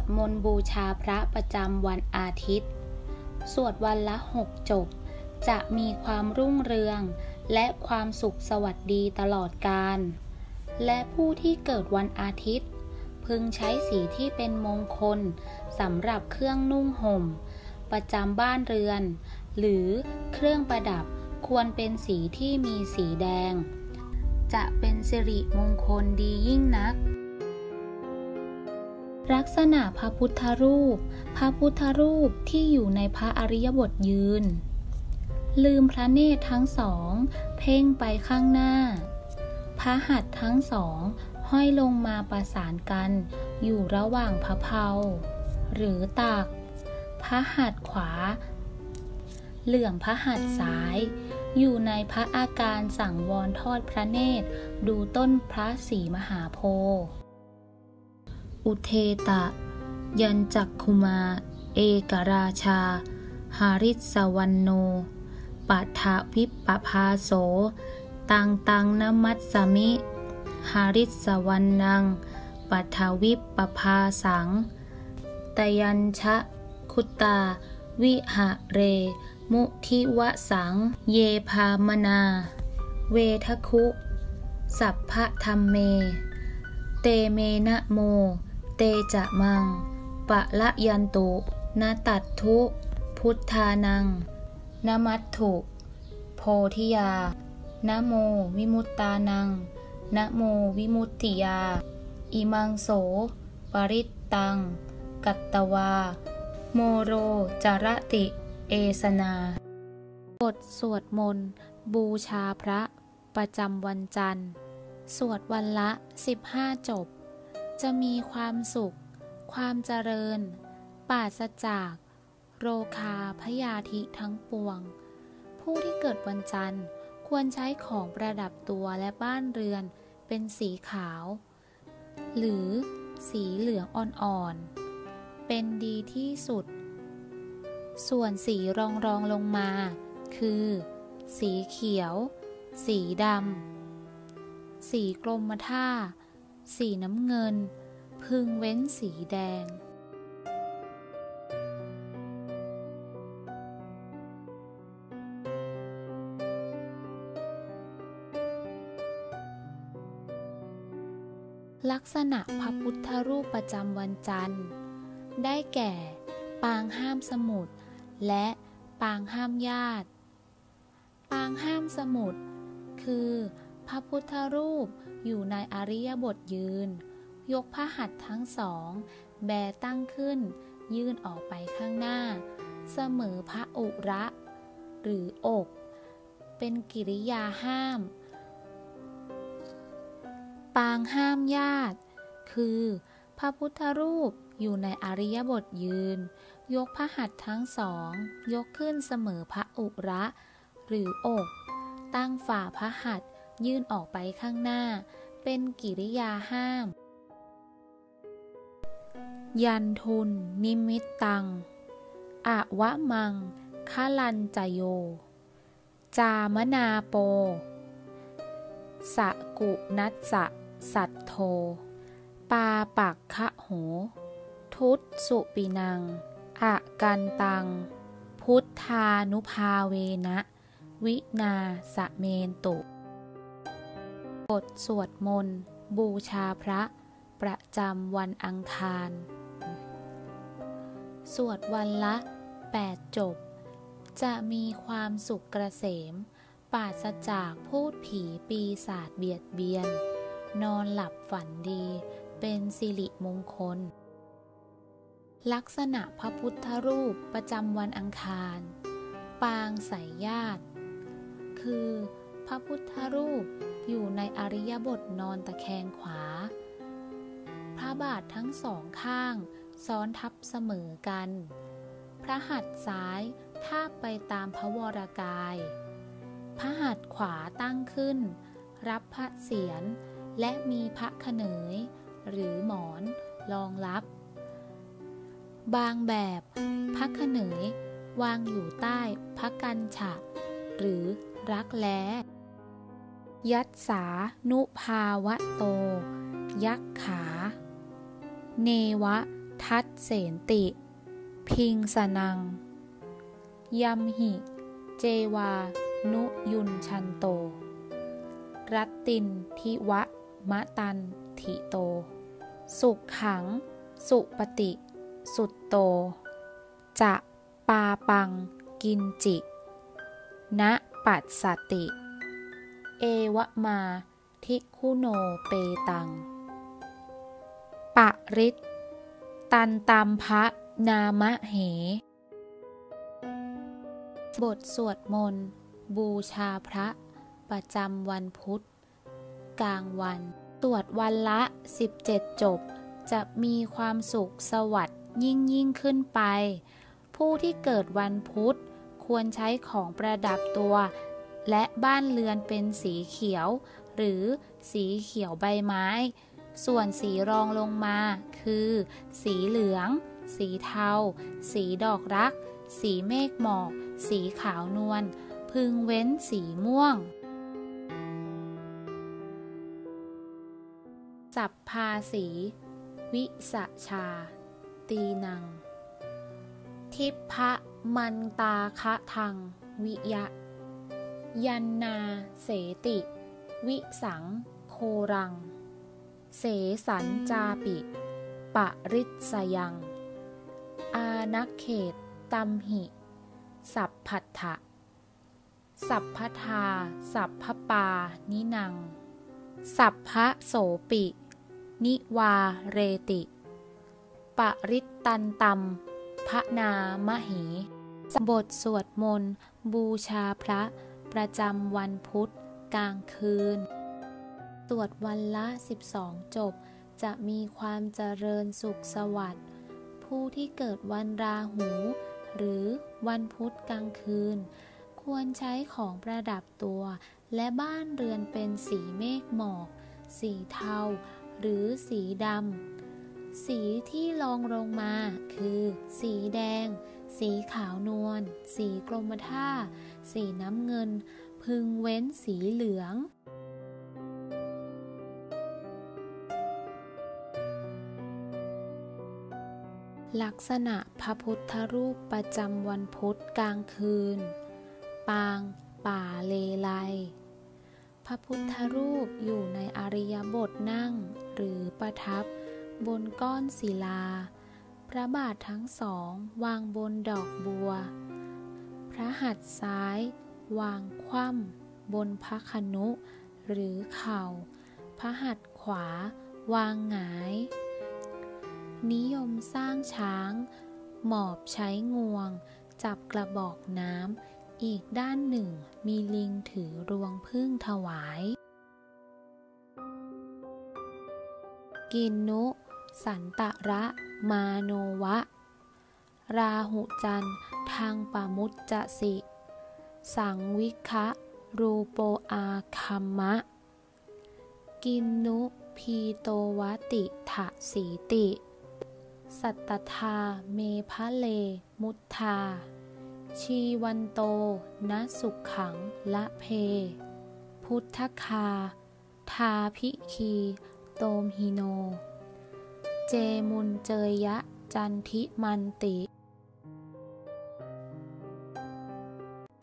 ดมนต์บูชาพระประจำวันอาทิตย์ สวดวันละหกจบ จะมีความรุ่งเรือง และความสุขสวัสดีตลอดกาลและผู้ที่เกิดวันอาทิตย์ พึงใช้สีที่เป็นมงคลสำหรับเครื่องนุ่งห่ม ประจำบ้านเรือน หรือเครื่องประดับควรเป็นสีที่มีสีแดง จะเป็นสิริมงคลดียิ่งนัก ลักษณะพระพุทธรูป พระพุทธรูปที่อยู่ในพระอริยบทยืน ลืมพระเนตรทั้งสอง เพ่งไปข้างหน้า พระหัตถ์ทั้งสอง ห้อยลงมาประสานกัน อยู่ระหว่างพระเพาหรือตัก พระหัตถ์ขวา เหลื่อมพระหัตถ์ซ้าย อยู่ในพระอาการสั่งวรทอดพระเนตร ดูต้นพระศรีมหาโพธิ์ อุเทตะ ยันจักคุมา เอกราชา หาริสวันโนปัทาวิปปภาโส ตังตังนมัสสมิ หาริสวันนังปัทาวิปปภาสัง ตยัญชะ คุตา วิหะเร มุทิวสัง เยพามนา เวทคุ สัพพะธรรมเม เตเมนะโม เตจะมัง ปะละยันตุนาตัดทุ พุทธานังนมัตถุ โพธิยานโมวิมุตตานังนโมวิมุตติยา อิมังโส ปริตตัง กัตตวา โมโรจารติ เอสนาบทสวดมนต์ บูชาพระ ประจำวันจันทร์ สวดวันละ 15 จบ จะมีความสุข ความเจริญ ปราศจาก โรคาพยาธิทั้งปวง ผู้ที่เกิดวันจันทร์ควรใช้ของประดับตัวและบ้านเรือนเป็นสีขาว หรือสีเหลืองอ่อนๆ เป็นดีที่สุด ส่วนสีรองรองลงมา คือ สีเขียว สีดำ สีกรมท่า สีน้ำเงิน พึงเว้นสีแดง ลักษณะพระพุทธรูปประจำวันจันทร์ ได้แก่ ปางห้ามสมุดและปางห้ามญาติ ปางห้ามสมุดคือ พระพุทธรูปอยู่ในอริยบทยืน ยกพระหัตถ์ทั้งสอง แบตั้งขึ้น ยื่นออกไปข้างหน้า เสมอพระอุระ หรืออก เป็นกิริยาห้าม ปางห้ามญาติ คือ พระพุทธรูปอยู่ในอริยบทยืน ยกพระหัตถ์ทั้งสอง ยกขึ้นเสมอพระอุระ หรืออก ตั้งฝ่าพระหัตถ์ ยื่นออกไปข้างหน้า เป็นกิริยาห้าม ยันทุน นิมิตตังอะวะมังคลันจโย จามนาโปสะกุนัสสะสัตโท ปาปักคะโห ทุตสุปินังอะกันตัง พุทธานุภาเวนะ วินาสะเมนตุ บทสวดมนต์ บูชาพระ ประจำวันอังคาร สวดวันละ 8 จบ จะมีความสุขเกษมปราศจากพูดผีปีศาจเบียดเบียน นอนหลับฝันดี เป็นสิริมงคล ลักษณะพระพุทธรูปประจำวันอังคาร ปางสายญาติ คือ ระพุทธรูปอยู่ในอริยบทนอนตะแคงขวา พระบาททั้งสองข้าง ซ้อนทับเสมอกัน พระหัตถ์ซ้ายทาบไปตามพระวรากาย พระหัตถ์ขวาตั้งขึ้น รับพระเศียรและมีพระขเนยหรือหมอนรองรับ บางแบบพระขเนยวางอยู่ใต้พระกันฉะ หรือรักแร้ ยัตสานุภาวะโต ยักขา เนวะทัตเสนติ พิงสนัง ยัมหิ เจวา นุยุนชันโต รัตตินทิวะมะตันทิโต สุขขัง สุปฏิ สุตโต จะปาปังกินจิ ณปัสสติ เอวมา ทิคุโนเปตัง ปะริตตันตามพระนามะเห บทสวดมนต์ บูชาพระ ประจำวันพุธ กลางวัน ตรวจวันละ 17 จบ จะมีความสุขสวัสดิ์ยิ่งยิ่งขึ้นไป ผู้ที่เกิดวันพุธควรใช้ของประดับตัว และบ้านเรือนเป็นสีเขียว หรือสีเขียวใบไม้ ส่วนสีรองลงมา คือ สีเหลือง สีเทา สีดอกรัก สีเมฆหมอก สีขาวนวล พึงเว้นสีม่วง สัพพาสี วิสชา ตีนัง ทิพะมันตาคะทัง วิยะ ยันนาเสติ วิสัง โครัง เสสันจาปิ ปะริสยัง อานักเขตตัมหิ สัพพัทธะสัพพทา สัพพปา นินัง สัพพะโสปิ นิวาเรติ ปริตตันตัมพระนามเหบทสวดมนต์บูชาพระ ประจำวันพุธกลางคืน สวดวันละ 12 จบ จะมีความเจริญสุขสวัสดิ์ผู้ที่เกิดวันราหู หรือวันพุธกลางคืน ควรใช้ของประดับตัว และบ้านเรือนเป็นสีเมฆหมอก สีเทา หรือสีดำ สีที่รองลงมาคือ สีแดง สีขาวนวล สีกรมท่า สีน้ำเงิน พึงเว้นสีเหลืองลักษณะพระพุทธรูปประจำวันพุธกลางคืน ปางป่าเลไล พระพุทธรูปอยู่ในอริยบทนั่งหรือประทับบนก้อนศิลา พระบาททั้งสองวางบนดอกบัว พระหัตถ์ซ้าย วางคว่ำบนพระคนุ หรือเข่า พระหัตถ์ขวา วางหงาย นิยมสร้างช้าง หมอบใช้งวง จับกระบอกน้ำ อีกด้านหนึ่งมีลิงถือรวงพึ่งถวาย กินนุ สันตะระ มาโนวะ ราหุจันทางปามุจจสิ สังวิคะรูโปอาคัมมะ กินนุพีโตวติถะสีติ สัตตาเมพะเลมุทธา ชีวันโตนสุขขังละเพ พุทธคา ทาพิคี โตมหิโน เจมุนเจยยะจันทิมันติ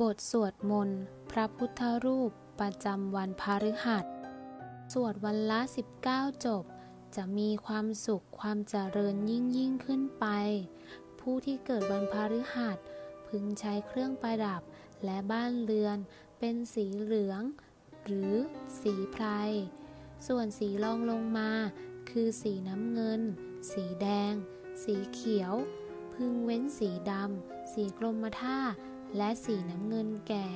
บทสวดมนต์ พระพุทธรูปประจำวันพฤหัส สวดวันละ 19 จบ จะมีความสุขความเจริญยิ่งยิ่งขึ้นไป ผู้ที่เกิดวันพฤหัส พึงใช้เครื่องประดับและบ้านเรือนเป็นสีเหลือง หรือสีไพร ส่วนสีรองลงมา คือสีน้ำเงิน สีแดง สีเขียว พึงเว้นสีดำ สีกรมท่า และสีน้ำเงินแก่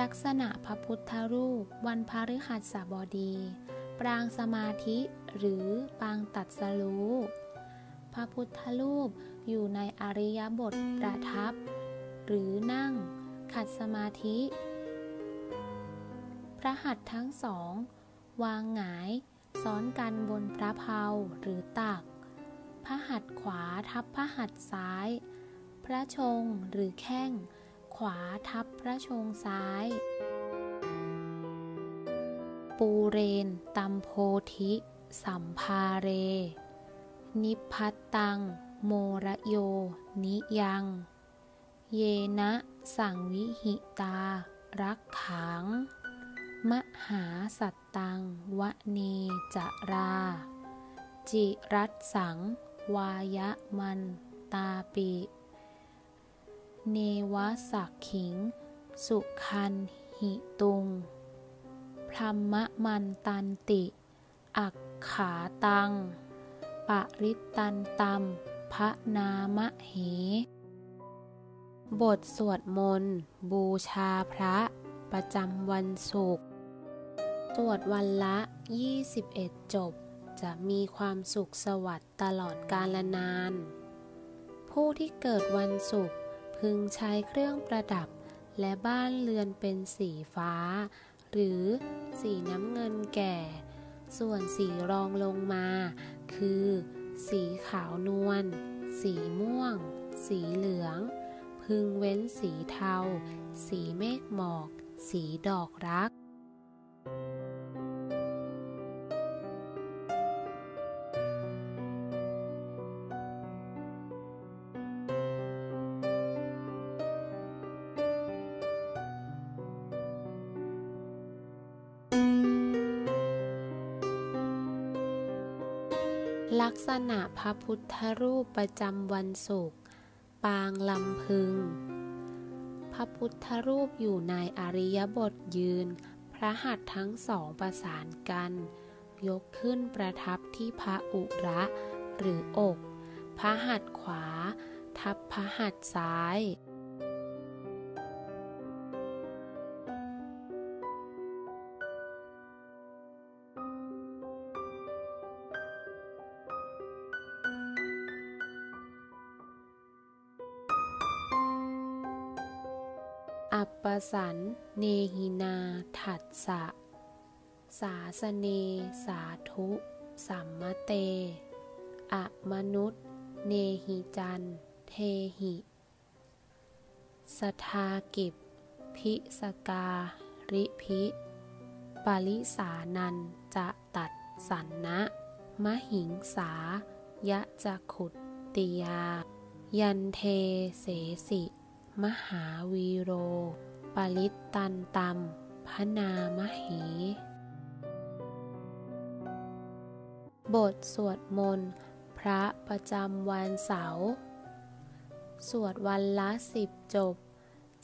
ลักษณะพระพุทธรูปวันพฤหัสบดี ปรางสมาธิหรือปางตัดสรู้พระพุทธรูปอยู่ในอริยบทประทับ หรือนั่ง ขัดสมาธิ พระหัตถ์ทั้งสอง วางหงาย ซ้อนกันบนพระเพาหรือตัก พระหัตถ์ขวาทับพระหัตถ์ซ้าย พระชงหรือแข้ง ขวาทับพระชงซ้าย ปูเรนตัมโพธิ สัมภาเร นิพัตตัง โมระโย นิยัง เยนะ สังวิหิตา รักขัง มหาสัตตัง วเนจรา จิรัตสัง วายมันตาปิ เนวสักขิง สุคันหิตุง พรหมมันตันติ อักขาตัง ปริตตันตัมพระนามเห บทสวดมนต์ บูชาพระประจำวันศุกร์ สวดวันละ 21 จบ จะมีความสุขสวัสดิ์ตลอดกาลนาน ผู้ที่เกิดวันศุกร์พึงใช้เครื่องประดับ และบ้านเรือนเป็นสีฟ้า หรือสีน้ำเงินแก่ ส่วนสีรองลงมา คือ สีขาวนวล สีม่วง สีเหลือง พึงเว้นสีเทา สีเมฆหมอก สีดอกรัก ลักษณะพระพุทธรูปประจำวันศุกร์ปางลำพึง พระพุทธรูปอยู่ในอริยบทยืน พระหัตถ์ทั้งสองประสานกัน ยกขึ้นประทับที่พระอุระหรืออก พระหัตถ์ขวา ทับพระหัตถ์ซ้าย สัน เนหินา ถัดสะ สาสเน สาธุ สัมมเต อะมนุษย์ เนหิจัน เทหิ สทากิบ พิสกา ริพิ ปริสานันจะตัดสันนะ มหิงสา ยะจะขุดติยา ยันเทเสสิ มหาวีโร ปริตตันตัมพนามเห บทสวดมนต์พระประจำวันเสาร์ สวดวันละสิบจบ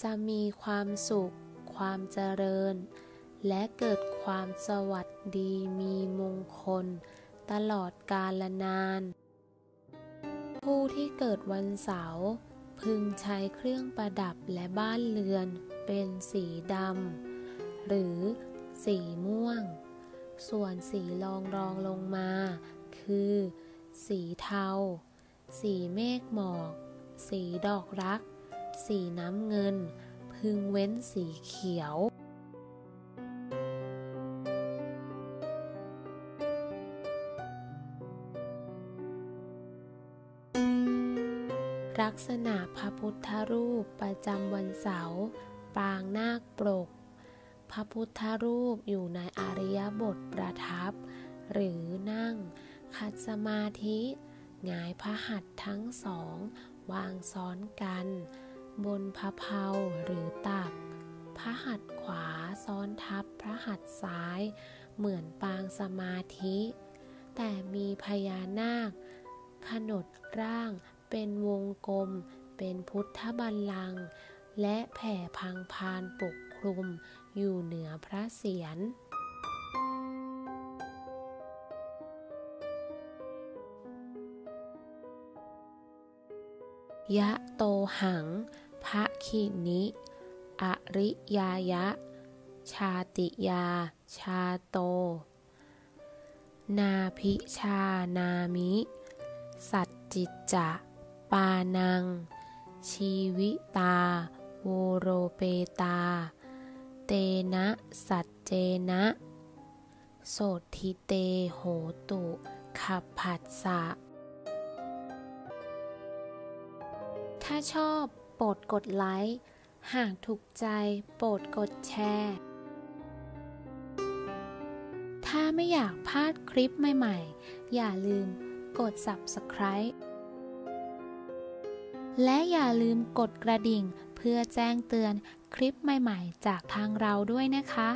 จะมีความสุข ความเจริญ และเกิดความสวัสดีมีมงคล ตลอดกาลนาน ผู้ที่เกิดวันเสาร์พึงใช้เครื่องประดับและบ้านเรือน เป็นสีดำหรือสีม่วง ส่วนสีรองรองลงมา คือ สีเทา สีเมฆหมอก สีดอกรัก สีน้ำเงิน พึงเว้นสีเขียวลักษณะพระพุทธรูปประจำวันเสาร์ ปางนาคปรก พระพุทธรูปอยู่ในอริยบทประทับ หรือนั่งขัดสมาธิหงายพระหัตถ์ทั้งสอง วางซ้อนกัน บนพระเพาหรือตักพพระหัตถ์ขวาซ้อนทับพระหัตถ์ซ้าย เหมือนปางสมาธิ แต่มีพญานาค ขนดร่างเป็นวงกลมเป็นพุทธบัลลังก์ และแผ่พังพานปกคลุมอยู่เหนือพระเศียรยะโตหัง พระขีนิ อริยายะ ชาติยา ชาโต นาพิชานามิ สัจจิจจะปานัง ชีวิตา โวโรเปตา เตนะสัจเจนะ โสทิเตโหตุขับผัสสะ ถ้าชอบโปรดกดไลค์ หากถูกใจโปรดกดแชร์ ถ้าไม่อยากพลาดคลิปใหม่ๆ อย่าลืมกด subscribe และอย่าลืมกดกระดิ่ง เพื่อแจ้งเตือนคลิปใหม่ ๆ จากทางเราด้วยนะคะ